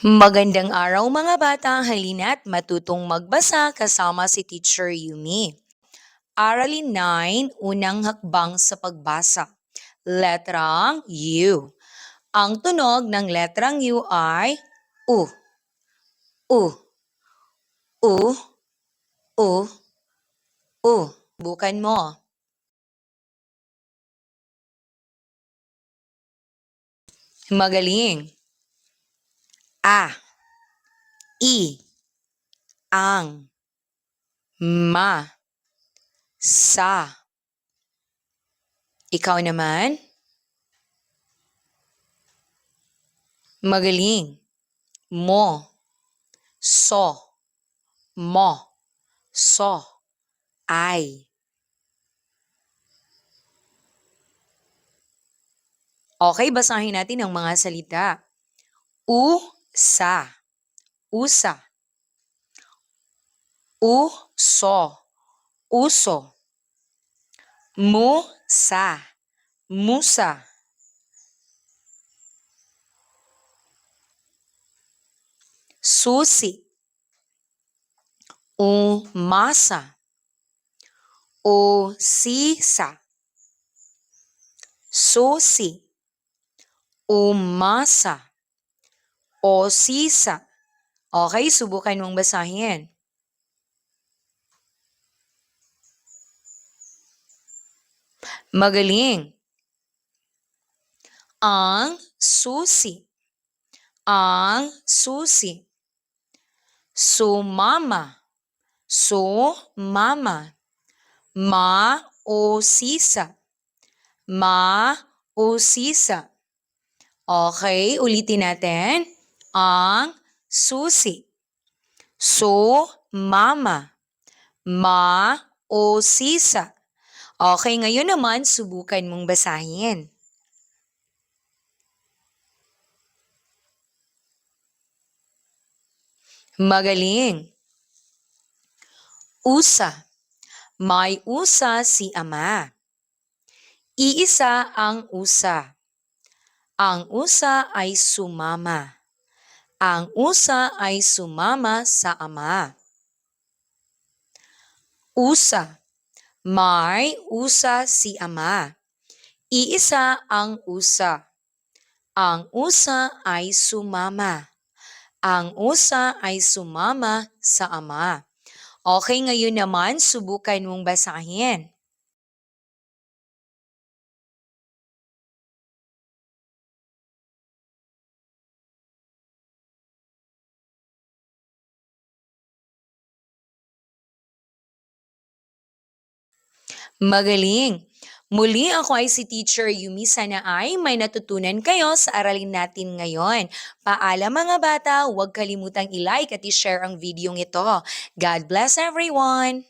Magandang araw mga bata, halina't matutong magbasa kasama si Teacher Yumi. Aralin 9, unang hakbang sa pagbasa. Letrang U. Ang tunog ng letrang U ay U. U. U. U. U. Bukan mo. Magaling. A. I. Ang. Ma. Sa. Ikaw naman? Magaling. Mo. So. Mo. So. Ay. Okay, basahin natin ang mga salita. Usa. Usa. Uso. Uso. Musa. Musa. Susi. Umasa. Usisa. Susi. Umasa. Osisa. Okay, subukan mong basahin. Magaling. Ang susi. Ang susi. Sumama. Sumama. Ma o sisa. Ma o sisa. Okay, ulitin natin. Ang susi. Sumama. Ma o sisa. Okay, ngayon naman subukan mong basahin. Magaling. Usa. May usa si ama. Iisa ang usa. Ang usa ay sumama. Ang usa ay sumama sa ama. Usa. May usa si ama. Iisa ang usa. Ang usa ay sumama. Ang usa ay sumama sa ama. Okay, ngayon naman subukan mong basahin. Magaling! Muli ako ay si Teacher Yumi. Sana ay may natutunan kayo sa aralin natin ngayon. Paalam mga bata, huwag kalimutang i-like at i-share ang video ito. God bless everyone!